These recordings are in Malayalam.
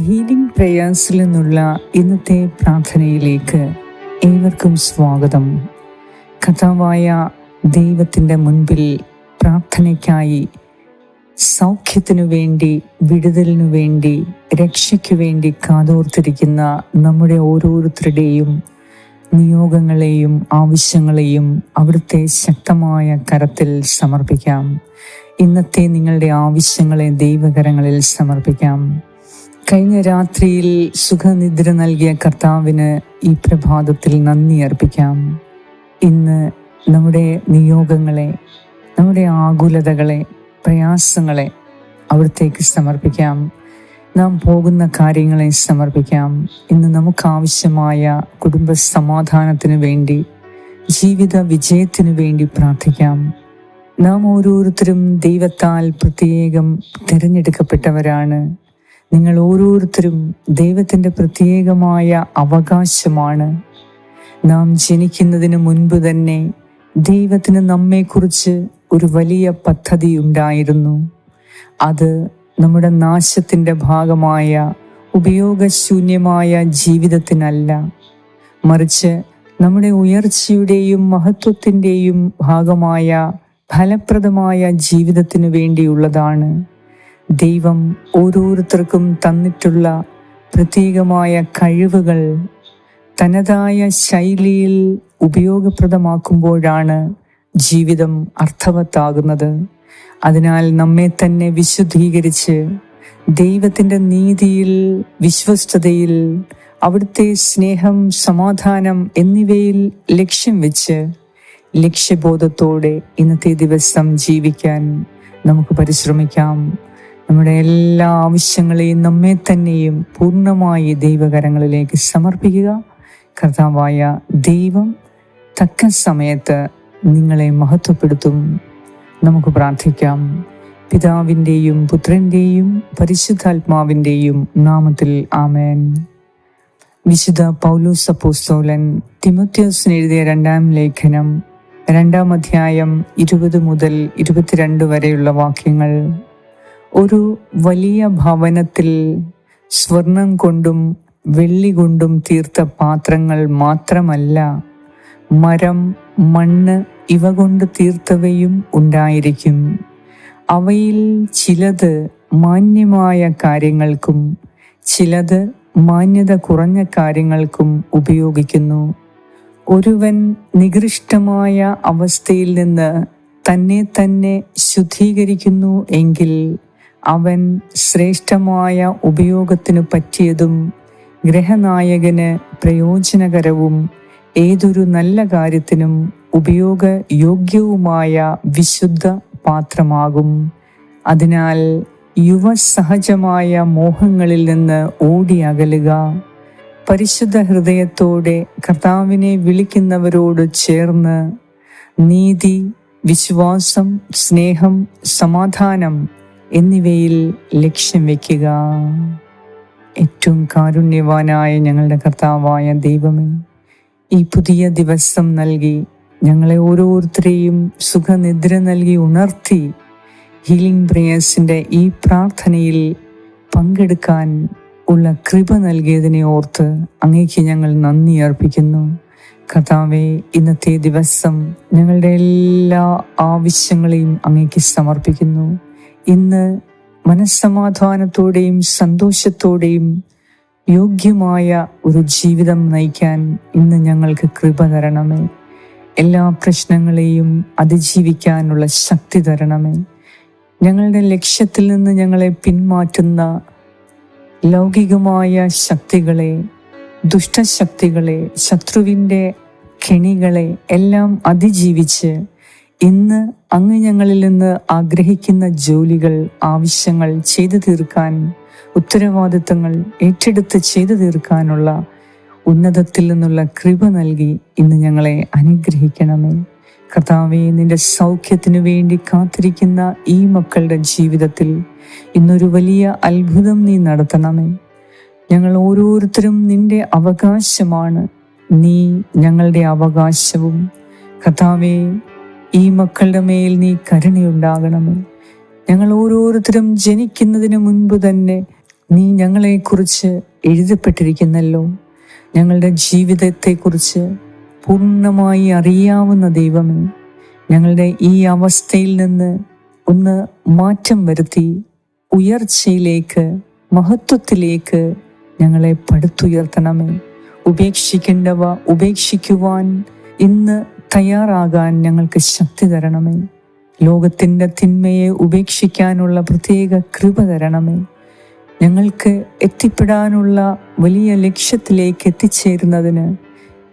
ഹീലിംഗ് പ്രേയേഴ്സിൽ നിന്നുള്ള ഇന്നത്തെ പ്രാർത്ഥനയിലേക്ക് ഏവർക്കും സ്വാഗതം. കഥാവായ ദൈവത്തിന്റെ മുൻപിൽ പ്രാർത്ഥനയ്ക്കായി സൗഖ്യത്തിനു വേണ്ടി വിടുതലിനു വേണ്ടി രക്ഷയ്ക്കു വേണ്ടി കാതോർത്തിരിക്കുന്ന നമ്മുടെ ഓരോരുത്തരുടെയും നിയോഗങ്ങളെയും ആവശ്യങ്ങളെയും അവിടുത്തെ ശക്തമായ കരത്തിൽ സമർപ്പിക്കാം. ഇന്നത്തെ നിങ്ങളുടെ ആവശ്യങ്ങളെ ദൈവകരങ്ങളിൽ സമർപ്പിക്കാം. കഴിഞ്ഞ രാത്രിയിൽ സുഖനിദ്ര നൽകിയ കർത്താവിന് ഈ പ്രഭാതത്തിൽ നന്ദി അർപ്പിക്കാം. ഇന്ന് നമ്മുടെ നിയോഗങ്ങളെ നമ്മുടെ ആകുലതകളെ പ്രയാസങ്ങളെ അവിടത്തേക്ക് സമർപ്പിക്കാം. നാം പോകുന്ന കാര്യങ്ങളെ സമർപ്പിക്കാം. ഇന്ന് നമുക്കാവശ്യമായ കുടുംബ സമാധാനത്തിന് വേണ്ടി ജീവിത വിജയത്തിനു വേണ്ടി പ്രാർത്ഥിക്കാം. നാം ഓരോരുത്തരും ദൈവത്താൽ പ്രത്യേകം തിരഞ്ഞെടുക്കപ്പെട്ടവരാണ്. നിങ്ങൾ ഓരോരുത്തരും ദൈവത്തിന്റെ പ്രത്യേകമായ അവകാശമാണ്. നാം ജനിക്കുന്നതിന് മുൻപ് തന്നെ ദൈവത്തിന് നമ്മെക്കുറിച്ച് ഒരു വലിയ പദ്ധതി ഉണ്ടായിരുന്നു. അത് നമ്മുടെ നാശത്തിന്റെ ഭാഗമായ ഉപയോഗശൂന്യമായ ജീവിതത്തിനല്ല. മറിച്ച് നമ്മുടെ ഉയർച്ചയുടെയും മഹത്വത്തിന്റെയും ഭാഗമായ ഫലപ്രദമായ ജീവിതത്തിനു വേണ്ടിയുള്ളതാണ്. ദൈവം ഓരോരുത്തർക്കും തന്നിട്ടുള്ള പ്രത്യേകമായ കഴിവുകൾ തനതായ ശൈലിയിൽ ഉപയോഗപ്രദമാക്കുമ്പോഴാണ് ജീവിതം അർത്ഥവത്താകുന്നത്. അതിനാൽ നമ്മെ തന്നെ വിശുദ്ധീകരിച്ച് ദൈവത്തിന്റെ നീതിയിൽ വിശ്വസ്തതയിൽ അവിടുത്തെ സ്നേഹം സമാധാനം എന്നിവയിൽ ലക്ഷ്യം വെച്ച് ലക്ഷ്യബോധത്തോടെ ഇന്നത്തെ ദിവസം ജീവിക്കാൻ നമുക്ക് പരിശ്രമിക്കാം. നമ്മുടെ എല്ലാ ആവശ്യങ്ങളെയും നമ്മെ തന്നെയും പൂർണമായി ദൈവകരങ്ങളിലേക്ക് സമർപ്പിക്കുക. കർത്താവായ ദൈവം തക്ക സമയത്ത് നിങ്ങളെ മഹത്വപ്പെടുത്തും. നമുക്ക് പ്രാർത്ഥിക്കാം. പിതാവിന്റെയും പുത്രന്റെയും പരിശുദ്ധാത്മാവിന്റെയും നാമത്തിൽ ആമേൻ. വിശുദ്ധ പൗലൂസ് അപ്പോസ്തോലൻ തിമോത്യോസിന് എഴുതിയ രണ്ടാം ലേഖനം രണ്ടാം അധ്യായം ഇരുപത് മുതൽ ഇരുപത്തിരണ്ട് വരെയുള്ള വാക്യങ്ങൾ. ഒരു വലിയ ഭവനത്തിൽ സ്വർണം കൊണ്ടും വെള്ളി കൊണ്ടും തീർത്ത പാത്രങ്ങൾ മാത്രമല്ല മരം മണ്ണ് ഇവ കൊണ്ട് തീർത്തവയും ഉണ്ടായിരിക്കും. അവയിൽ ചിലത് മാന്യമായ കാര്യങ്ങൾക്കും ചിലത് മാന്യത കുറഞ്ഞ കാര്യങ്ങൾക്കും ഉപയോഗിക്കുന്നു. ഒരുവൻ നികൃഷ്ടമായ അവസ്ഥയിൽ നിന്ന് തന്നെ തന്നെ ശുദ്ധീകരിക്കുന്നു എങ്കിൽ അവൻ ശ്രേഷ്ഠമായ ഉപയോഗത്തിനു പറ്റിയതും ഗ്രഹനായകന് പ്രയോജനകരവും ഏതൊരു നല്ല കാര്യത്തിനും ഉപയോഗയോഗ്യവുമായ വിശുദ്ധ പാത്രമാകും. അതിനാൽ യുവസഹജമായ മോഹങ്ങളിൽ നിന്ന് ഓടി അകലുക. പരിശുദ്ധ ഹൃദയത്തോടെ കർത്താവിനെ വിളിക്കുന്നവരോട് ചേർന്ന് നീതി വിശ്വാസം സ്നേഹം സമാധാനം എന്നിവയിൽ ലക്ഷ്യം വയ്ക്കുക ഏറ്റവും കാരുണ്യവാനായ ഞങ്ങളുടെ കർത്താവായ ദൈവമേ ഈ പുതിയ ദിവസം നൽകി ഞങ്ങളെ ഓരോരുത്തരെയും സുഖനിദ്ര നൽകി ഉണർത്തി ഹീലിംഗ് പ്രേയേഴ്സിന്റെ ഈ പ്രാർത്ഥനയിൽ പങ്കെടുക്കാൻ ഉള്ള കൃപ നൽകിയതിനെ ഓർത്ത് അങ്ങേക്ക് ഞങ്ങൾ നന്ദി അർപ്പിക്കുന്നു. കഥാവെ ഇന്നത്തെ ദിവസം ഞങ്ങളുടെ എല്ലാ ആവശ്യങ്ങളെയും അങ്ങേക്ക് സമർപ്പിക്കുന്നു. ഇന്ന് മനസ്സമാധാനത്തോടെയും സന്തോഷത്തോടെയും യോഗ്യമായ ഒരു ജീവിതം നയിക്കാൻ ഇന്ന് ഞങ്ങൾക്ക് കൃപ തരണമേ. എല്ലാ പ്രശ്നങ്ങളെയും അതിജീവിക്കാനുള്ള ശക്തി തരണമേ. ഞങ്ങളുടെ ലക്ഷ്യത്തിൽ നിന്ന് ഞങ്ങളെ പിന്മാറ്റുന്ന ലൗകികമായ ശക്തികളെ ദുഷ്ടശക്തികളെ ശത്രുവിന്റെ കെണികളെ എല്ലാം അതിജീവിച്ച് ഇന്ന് അങ്ങ് ഞങ്ങളിൽ നിന്ന് ആഗ്രഹിക്കുന്ന ജോലികൾ ആവശ്യങ്ങൾ ചെയ്തു തീർക്കാൻ ഉത്തരവാദിത്തങ്ങൾ ഏറ്റെടുത്ത് ചെയ്തു തീർക്കാനുള്ള ഉന്നതത്തിൽ നിന്നുള്ള കൃപ നൽകി ഇന്ന് ഞങ്ങളെ അനുഗ്രഹിക്കണമേ. കർത്താവെ നിന്റെ സൗഖ്യത്തിനു വേണ്ടി കാത്തിരിക്കുന്ന ഈ മക്കളുടെ ജീവിതത്തിൽ ഇന്നൊരു വലിയ അത്ഭുതം നീ നടത്തണമേ. ഞങ്ങൾ ഓരോരുത്തരും നിന്റെ അവകാശമാണ്. നീ ഞങ്ങളുടെ അവകാശവും. കഥാവേ ഈ മക്കളുടെ മേൽ നീ കരുണയുണ്ടാകണമേ. ഞങ്ങൾ ഓരോരുത്തരും ജനിക്കുന്നതിന് മുൻപ് തന്നെ നീ ഞങ്ങളെക്കുറിച്ച് എഴുതപ്പെട്ടിരിക്കുന്നല്ലോ. ഞങ്ങളുടെ ജീവിതത്തെക്കുറിച്ച് പൂർണമായി അറിയാവുന്ന ദൈവമേ ഞങ്ങളുടെ ഈ അവസ്ഥയിൽ നിന്ന് ഒന്ന് മാറ്റം വരുത്തി ഉയർച്ചയിലേക്ക് മഹത്വത്തിലേക്ക് ഞങ്ങളെ പടുത്തുയർത്തണമേ. ഉപേക്ഷിക്കേണ്ടവ ഉപേക്ഷിക്കുവാൻ ഇന്ന് തയ്യാറാകാൻ ഞങ്ങൾക്ക് ശക്തി തരണമേ. ലോകത്തിന്റെ തിന്മയെ ഉപേക്ഷിക്കാനുള്ള പ്രത്യേക കൃപ തരണമേ. ഞങ്ങൾക്ക് എത്തിപ്പെടാനുള്ള വലിയ ലക്ഷ്യത്തിലേക്ക് എത്തിച്ചേരുന്നതിന്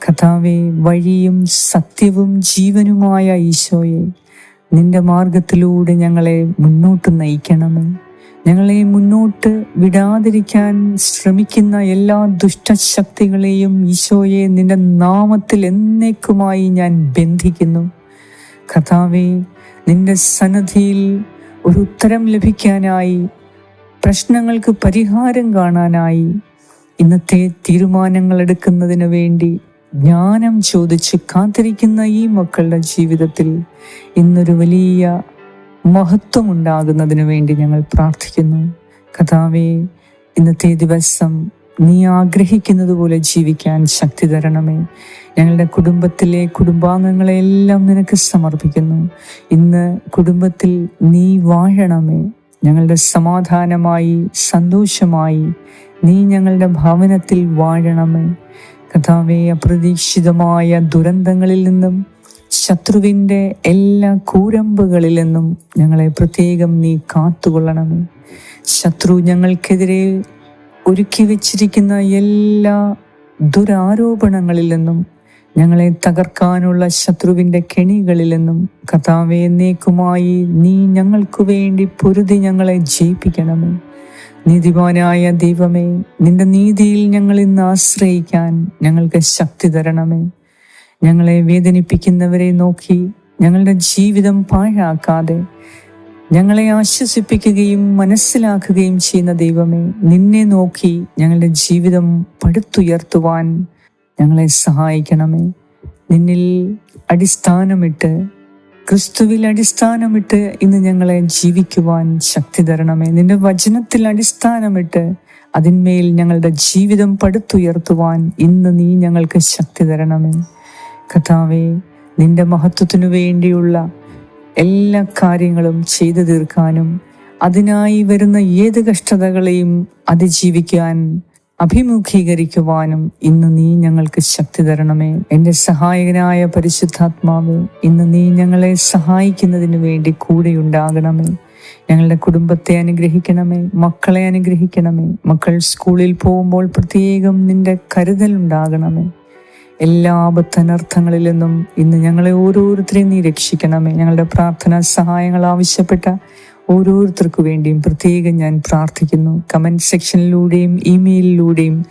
കഥാവെ വഴിയും സത്യവും ജീവനുമായ ഈശോയെ നിന്റെ മാർഗത്തിലൂടെ ഞങ്ങളെ മുന്നോട്ട് നയിക്കണമേ. ഞങ്ങളെ മുന്നോട്ട് വിടാതിരിക്കാൻ ശ്രമിക്കുന്ന എല്ലാ ദുഷ്ടശക്തികളെയും ഈശോയെ നിന്റെ നാമത്തിൽ എന്നേക്കുമായി ഞാൻ ബന്ധിക്കുന്നു. കഥാവെ നിന്റെ സന്നദ്ധിയിൽ ഒരു ഉത്തരം ലഭിക്കാനായി പ്രശ്നങ്ങൾക്ക് പരിഹാരം കാണാനായി ഇന്നത്തെ തീരുമാനങ്ങൾ എടുക്കുന്നതിന് വേണ്ടി ജ്ഞാനം ചോദിച്ച് കാത്തിരിക്കുന്ന ഈ മക്കളുടെ ജീവിതത്തിൽ ഇന്നൊരു വലിയ മഹത്വം ഉണ്ടാകുന്നതിന് വേണ്ടി ഞങ്ങൾ പ്രാർത്ഥിക്കുന്നു. കഥാവേ ഇന്നത്തെ ദിവസം നീ ആഗ്രഹിക്കുന്നത് പോലെ ജീവിക്കാൻ ശക്തി തരണമേ. ഞങ്ങളുടെ കുടുംബത്തിലെ കുടുംബാംഗങ്ങളെല്ലാം നിനക്ക് സമർപ്പിക്കുന്നു. ഇന്ന് കുടുംബത്തിൽ നീ വാഴണമേ. ഞങ്ങളുടെ സമാധാനമായി സന്തോഷമായി നീ ഞങ്ങളുടെ ഭവനത്തിൽ വാഴണമേ. കഥാവെ അപ്രതീക്ഷിതമായ ദുരന്തങ്ങളിൽ നിന്നും ശത്രുവിന്റെ എല്ലാ കൂരമ്പുകളിൽ നിന്നും ഞങ്ങളെ പ്രത്യേകം നീ കാത്തുകൊള്ളണമേ ശത്രു ഞങ്ങൾക്കെതിരെ ഒരുക്കി വച്ചിരിക്കുന്ന എല്ലാ ദുരാരോപണങ്ങളിൽ നിന്നും ഞങ്ങളെ തകർക്കാനുള്ള ശത്രുവിന്റെ കെണികളിൽ നിന്നും കഥാവെ എന്നേക്കുമായി നീ ഞങ്ങൾക്കു വേണ്ടി പൊരുതി ഞങ്ങളെ ജയിപ്പിക്കണമേ നീതിമാനായ ദൈവമേ നിന്റെ നീതിയിൽ ഞങ്ങൾ ഇന്ന് ആശ്രയിക്കാൻ ഞങ്ങൾക്ക് ശക്തി തരണമേ. ഞങ്ങളെ വേദനിപ്പിക്കുന്നവരെ നോക്കി ഞങ്ങളുടെ ജീവിതം പാഴാക്കാതെ ഞങ്ങളെ ആശ്വസിപ്പിക്കുകയും മനസ്സിലാക്കുകയും ചെയ്യുന്ന ദൈവമേ നിന്നെ നോക്കി ഞങ്ങളുടെ ജീവിതം പടുത്തുയർത്തുവാൻ ഞങ്ങളെ സഹായിക്കണമേ. നിന്നിൽ അടിസ്ഥാനമിട്ട് ക്രിസ്തുവിൽ അടിസ്ഥാനമിട്ട് ഇന്ന് ഞങ്ങളെ ജീവിക്കുവാൻ ശക്തി തരണമേ. നിന്റെ വചനത്തിൽ അടിസ്ഥാനമിട്ട് അതിന്മേൽ ഞങ്ങളുടെ ജീവിതം പടുത്തുയർത്തുവാൻ ഇന്ന് നീ ഞങ്ങൾക്ക് ശക്തി തരണമേ. കഥാവേ നിന്റെ മഹത്വത്തിനു വേണ്ടിയുള്ള എല്ലാ കാര്യങ്ങളും ചെയ്തു തീർക്കാനും അതിനായി വരുന്ന ഏത് കഷ്ടതകളെയും അതിജീവിക്കാൻ അഭിമുഖീകരിക്കുവാനും ഇന്ന് നീ ഞങ്ങൾക്ക് ശക്തി തരണമേ. എന്റെ സഹായകനായ പരിശുദ്ധാത്മാവ് ഇന്ന് നീ ഞങ്ങളെ സഹായിക്കുന്നതിന് വേണ്ടി കൂടെയുണ്ടാകണമേ ഞങ്ങളുടെ കുടുംബത്തെ അനുഗ്രഹിക്കണമേ മക്കളെ അനുഗ്രഹിക്കണമേ. മക്കൾ സ്കൂളിൽ പോകുമ്പോൾ പ്രത്യേകം നിന്റെ കരുതൽ ഉണ്ടാകണമേ. എല്ലാ ബദ്ധനർത്ഥങ്ങളിൽ നിന്നും ഇന്ന് ഞങ്ങളെ ഓരോരുത്തരെയും നീ രക്ഷിക്കണമേ. ഞങ്ങളുടെ പ്രാർത്ഥന സഹായങ്ങൾ ആവശ്യപ്പെട്ട ഓരോരുത്തർക്കു വേണ്ടിയും പ്രത്യേകം ഞാൻ പ്രാർത്ഥിക്കുന്നു. കമന്റ് സെക്ഷനിലൂടെയും ഇമെയിലിലൂടെയും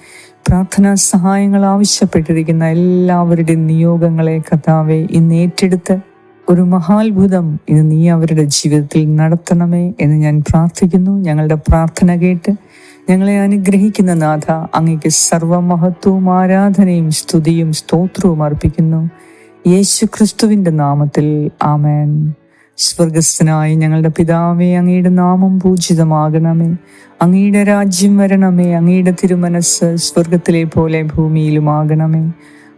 പ്രാർത്ഥനാ സഹായങ്ങൾ ആവശ്യപ്പെട്ടിരിക്കുന്ന എല്ലാവരുടെയും നിയോഗങ്ങളെ കഥാവെ ഇന്ന് ഏറ്റെടുത്ത് ഒരു മഹാത്ഭുതം ഇന്ന് നീ അവരുടെ ജീവിതത്തിൽ നടത്തണമേ എന്ന് ഞാൻ പ്രാർത്ഥിക്കുന്നു. ഞങ്ങളുടെ പ്രാർത്ഥന കേട്ട് ഞങ്ങളെ അനുഗ്രഹിക്കുന്ന നാഥ അങ്ങയ്ക്ക് സർവമഹത്വവും ആരാധനയും സ്തുതിയും സ്തോത്രവും അർപ്പിക്കുന്നു. യേശു ക്രിസ്തുവിന്റെ നാമത്തിൽ ആമേൻ. സ്വർഗസ്ഥനായ ഞങ്ങളുടെ പിതാവേ അങ്ങയുടെ നാമം പൂജിതമാകണമേ. അങ്ങയുടെ രാജ്യം വരണമേ അങ്ങയുടെ തിരുമനസ് സ്വർഗത്തിലെ പോലെ ഭൂമിയിലുമാകണമേ.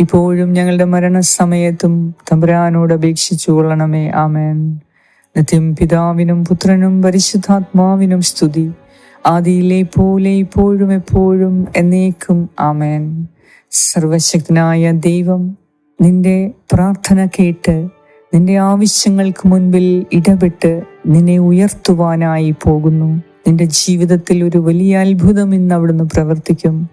ഇപ്പോഴും ഞങ്ങളുടെ മരണസമയത്തും തമ്പുരാനോട് അപേക്ഷിച്ചു കൊള്ളണമേ. ആമേൻ. നിത്യം പിതാവിനും പുത്രനും പരിശുദ്ധാത്മാവിനും സ്തുതി. ആദിയിലെ പോലെ ഇപ്പോഴും എപ്പോഴും എന്നേക്കും ആമേൻ. സർവശക്തനായ ദൈവം നിന്റെ പ്രാർത്ഥന കേട്ട് നിന്റെ ആവശ്യങ്ങൾക്ക് മുൻപിൽ ഇടപെട്ട് നിന്നെ ഉയർത്തുവാനായി പോകുന്നു. നിന്റെ ജീവിതത്തിൽ ഒരു വലിയ അത്ഭുതം ഇന്ന് അവിടുന്ന് പ്രവർത്തിക്കും.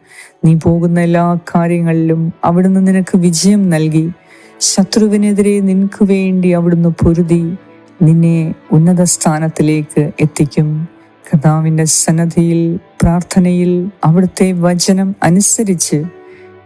നീ പോകുന്ന എല്ലാ കാര്യങ്ങളിലും അവിടുന്ന് നിനക്ക് വിജയം നൽകി. ശത്രുവിനെതിരെ നിനക്ക് വേണ്ടി അവിടുന്ന് പൊരുതി നിന്നെ ഉന്നത സ്ഥാനത്തിലേക്ക് എത്തിക്കും. കഥാവിന്റെ സന്നദ്ധിയിൽ പ്രാർത്ഥനയിൽ അവിടുത്തെ വചനം അനുസരിച്ച്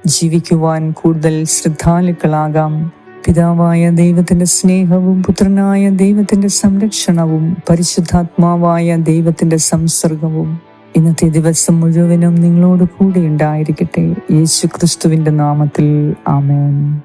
ജീവിക്കുവാൻ കൂടുതൽ ശ്രദ്ധാലുക്കളാകാം. പിതാവായ ദൈവത്തിന്റെ സ്നേഹവും പുത്രനായ ദൈവത്തിന്റെ സംരക്ഷണവും പരിശുദ്ധാത്മാവായ ദൈവത്തിന്റെ സംസർഗവും ഇന്നത്തെ ദിവസം മുഴുവനും നിങ്ങളോട് കൂടെ ഉണ്ടായിരിക്കട്ടെ. യേശു ക്രിസ്തുവിന്റെ നാമത്തിൽ ആമേൻ.